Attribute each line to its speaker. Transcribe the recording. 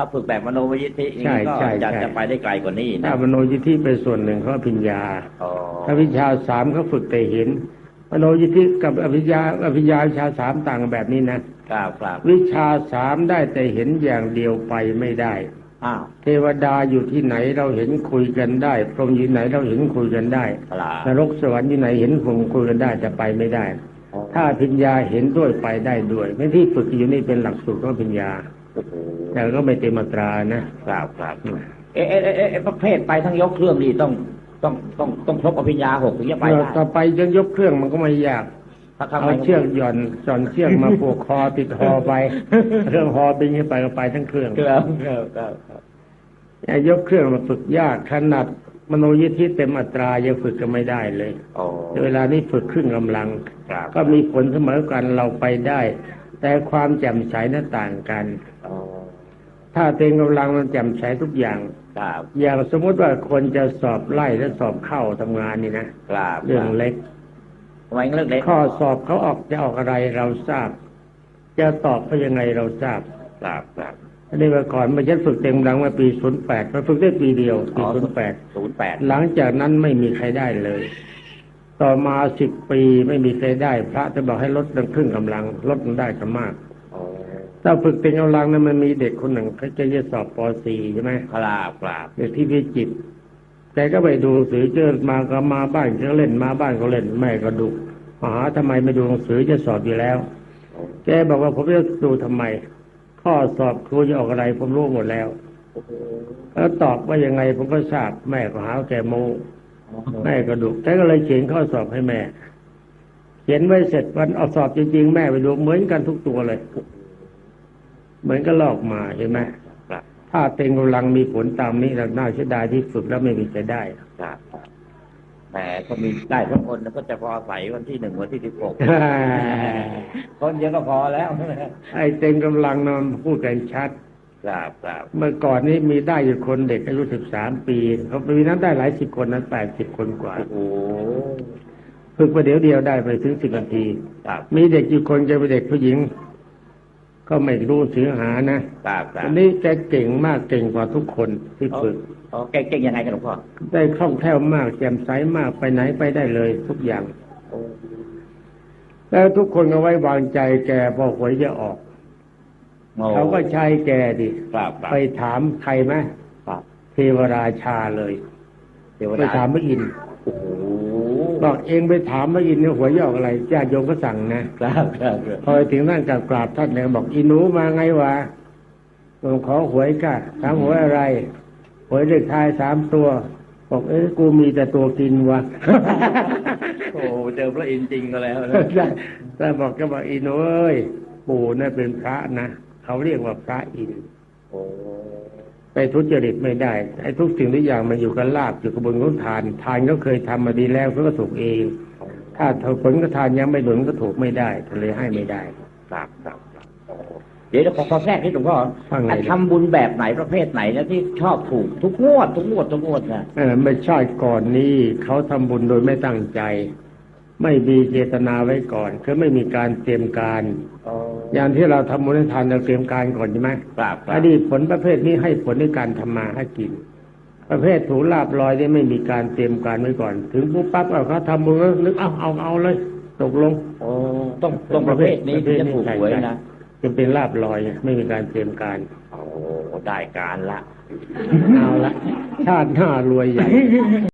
Speaker 1: ถ้าฝึกแบบมโนวิยิทธิอย่างนี้ก็
Speaker 2: ใช่ใช่
Speaker 1: จะ
Speaker 2: ใช่
Speaker 1: จะไปได้ไกลกว่านี้
Speaker 2: ถ้า
Speaker 1: นะ
Speaker 2: มโนยิทธิเป็นส่วนหนึ่งเขาอภิญญา
Speaker 1: อ๋อ
Speaker 2: ถ้าวิชาสามเขาฝึกแต่เห็น มโนยิทธิกับอภิญญาอภิญญาวิชาสามต่างกันแบบนี้นะ
Speaker 1: ครับครับ
Speaker 2: วิชาสามได้แต่เห็นอย่างเดียวไปไม่ได้
Speaker 1: อ้าว
Speaker 2: เทวดาอยู่ที่ไหนเราเห็นคุยกันได้ พรหมอยู่ไหนเราเห็นคุยกันได้
Speaker 1: ครับ
Speaker 2: นรกสวรรค์อยู่ไหนเห็นคงคุยกันได้แต่ไปไม่ได้ ถ้าอภิญญาเห็นด้วยไปได้ด้วย ไม่ที่ฝึกอยู่นี่เป็นหลักสูตรของอภิญญา
Speaker 1: โอ้โห
Speaker 2: แต่ก็ไม่เต็มอัตรานะครับ
Speaker 1: ครับเอ๊ะเอ๊ะเอ๊ะเอ๊ะประเภทไปทั้งยกเครื่องนี่ต้องต้องต้องต้องครบอภิญญาหกถึงจะไปได้
Speaker 2: ต่อไปจะยกเครื่องมันก็ไม่ยาก
Speaker 1: ถ้าทำ
Speaker 2: เอาเชือกหย่อนจอนเชือกมาผูกคอติดคอไปเครื่องคอบินขึ้นไปก็ไปทั้งเครื่อง
Speaker 1: ครับครับครับครับ
Speaker 2: ไอ้ยกเครื่องมาฝึกยากขนาดมโนยิทธิเต็มอัตรายังฝึกก็ไม่ได้เลย
Speaker 1: อ๋อ
Speaker 2: เวลานี้ฝึกครึ่งกำลัง
Speaker 1: ครับ
Speaker 2: ก็มีผลเสมอกันเราไปได้ แต่ความแจ่มใสนั้นต่างกัน
Speaker 1: อ๋อ
Speaker 2: ถ้าเต็มกำลังมันแจ่มใสทุกอย่าง
Speaker 1: ครับ
Speaker 2: อย่างสมมติว่าคนจะสอบไล่และสอบเข้าทำงานนี่นะครับเรื่องเล็ก
Speaker 1: ทำไมเรื่องเล็ก
Speaker 2: ข้อสอบเขาออกจะออกอะไรเราทราบ จะตอบเขายังไงเราทราบ
Speaker 1: ครับครับ
Speaker 2: อันนี้มาก่อนมาฉันฝึกเต็มกำลังมาปีศูนย์แปดมาฝึกได้ปีเดียวปีศูนย์แปด
Speaker 1: ศูนย์แปด
Speaker 2: หลังจากนั้นไม่มีใครได้เลย ต่อมาสิบปีไม่มีใครได้ พระจะบอกให้ลดลงครึ่งกำลังลดลงได้ก็มาก
Speaker 1: อ๋อ
Speaker 2: ถ้าฝึกเต็มกำลังนั้นมันมีเด็กคนหนึ่งเขาจะจะสอบป .4 ใช่ไหม
Speaker 1: ครับครับ
Speaker 2: เด็กที่พิจิตรแกก็ไปดูหนังสือเจอมาก็มาบ้านก็เล่นมาบ้านก็เล่นแม่ก็ดุมาหาทำไมไม่ดูหนังสือจะสอบอยู่แล้ว แกบอกว่าผมจะดูทำไม ข้อสอบครูจะออกอะไร ผมรู้หมดแล้วแล้วตอบว่ายังไงผมก็ทราบแม่ก็หาว่าแกโมแม่ก็ดุแกก็เลยเขียนข้อสอบให้แม่ เขียนไว้เสร็จวันเอาสอบจริงๆ แม่ไปดูเหมือนกันทุกตัวเลย เหมือนก็ลอกมาเห็นไหม
Speaker 1: ครับ
Speaker 2: ถ้าเต็งกำลังมีผลตามนี้เราน่าเสียดายที่ฝึกแล้วไม่มีจะได้
Speaker 1: ครับแต่ก็มีได้ทุกคนก็จะพอใส่วันที่หนึ่งวันที่สิบหกคนเดียวก็พอแล้ว
Speaker 2: ไอ้เต็งกำลังนอนพูดกันชัด
Speaker 1: ครับครับ
Speaker 2: เมื่อก่อนนี้มีได้อยู่คนเด็กอายุสิบสามปีเขาปีนั้นได้หลายสิบคนนั้นแปดสิบคนกว่า
Speaker 1: โอ้โห
Speaker 2: ฝึกประเดี๋ยวเดียวได้ไปถึงสิบนาที
Speaker 1: ครับ
Speaker 2: มีเด็กอยู่คนจะเป็นเด็กผู้หญิง ก็ไม่รู้สือหานะครับ
Speaker 1: ครั
Speaker 2: อั
Speaker 1: บ
Speaker 2: นนี้แกเก่งมากเก่งกว่าทุกคนที่ฝึก
Speaker 1: อ๋อเก่งเก่งยังไงกันหลวงพ่อ
Speaker 2: ได้คล่องแคล่วมากแจ่มใสมากไปไหนไปได้เลยทุกอย่างแล้วทุกคนก็ไว้วางใจแกพอหวยจะออก
Speaker 1: โอ้
Speaker 2: เขาก็ใช้แกดิ
Speaker 1: ครับครับ
Speaker 2: ไปถามใครไหม
Speaker 1: ครับ
Speaker 2: เทวราชาเลย
Speaker 1: เทว
Speaker 2: ไป
Speaker 1: ดา
Speaker 2: ถามพระอินทร์
Speaker 1: โอ้โห
Speaker 2: บอกเองไปถามพระอินทร์เนี่ยหวยจะออกอะไรญาติโยมก็สั่งนะครับ
Speaker 1: ครับครับ
Speaker 2: พอไปถึงนั่นกับกราบท่านเนี่ยบอกอีหนูมาไงวะผมขอหวยก้าถามหวยอะไรหวยเลขท้ายสามตัวบอกเอ้ยกูมีแต่ตัวกินวะ
Speaker 1: โอ้เจอพระอินทร์จริงก็แล้วนะ
Speaker 2: แต่บอกก็บอกอีหนูเอ้ยปู่น่ะเป็นพระนะเขาเรียกว่าพระอินทร์
Speaker 1: โอ้
Speaker 2: ไป ทุจริตไม่ได้ไอ้ทุกสิ่งทุกอย่างมันอยู่กับลาบอยู่กับบนของทาน ทานก็เคยทำมาดีแล้วเขาก็ถูกเอง ถ้าผลก็ทานยังไม่หนุนก็ถูกไม่ได้ทะเลยให้ไม่ได้
Speaker 1: ครับครับครับโอ้เดี๋ยวขอขอแทรกที่หลวงพ่อ
Speaker 2: ว่าไง
Speaker 1: อะทำบุญแบบไหนประเภทไหนนะที่ชอบถูกทุกงวดทุกงวดทุกงวดนะ
Speaker 2: เออไม่ใช่ก่อนนี้เขาทำบุญโดยไม่ตั้งใจ ไม่มีเจตนาไว้ก่อนคือไม่มีการเตรียมการ
Speaker 1: อ๋อ
Speaker 2: อย่างที่เราทำบุญให้ทานเราเตรียมการก่อนใช่ไหม
Speaker 1: ครับครั
Speaker 2: อบดีตผลประเภทนี้ให้ผลในการทำมาให้กิน ประเภทถูลาบลอยนี่ไม่มีการเตรียมการไว้ก่อน ถึงปุ๊บปั๊บเอาเขาทำบุญแล้วนึกเอาเอาเอาเลย ตกลง
Speaker 1: โอ้ต้องต้องประเภทนี้ที่จะถูกหวยนะ
Speaker 2: จะเป็นลาบลอยไม่มีการเตรียมการ
Speaker 1: โอ้ได้การละ
Speaker 2: เอาละชาติหน้ารวยใหญ่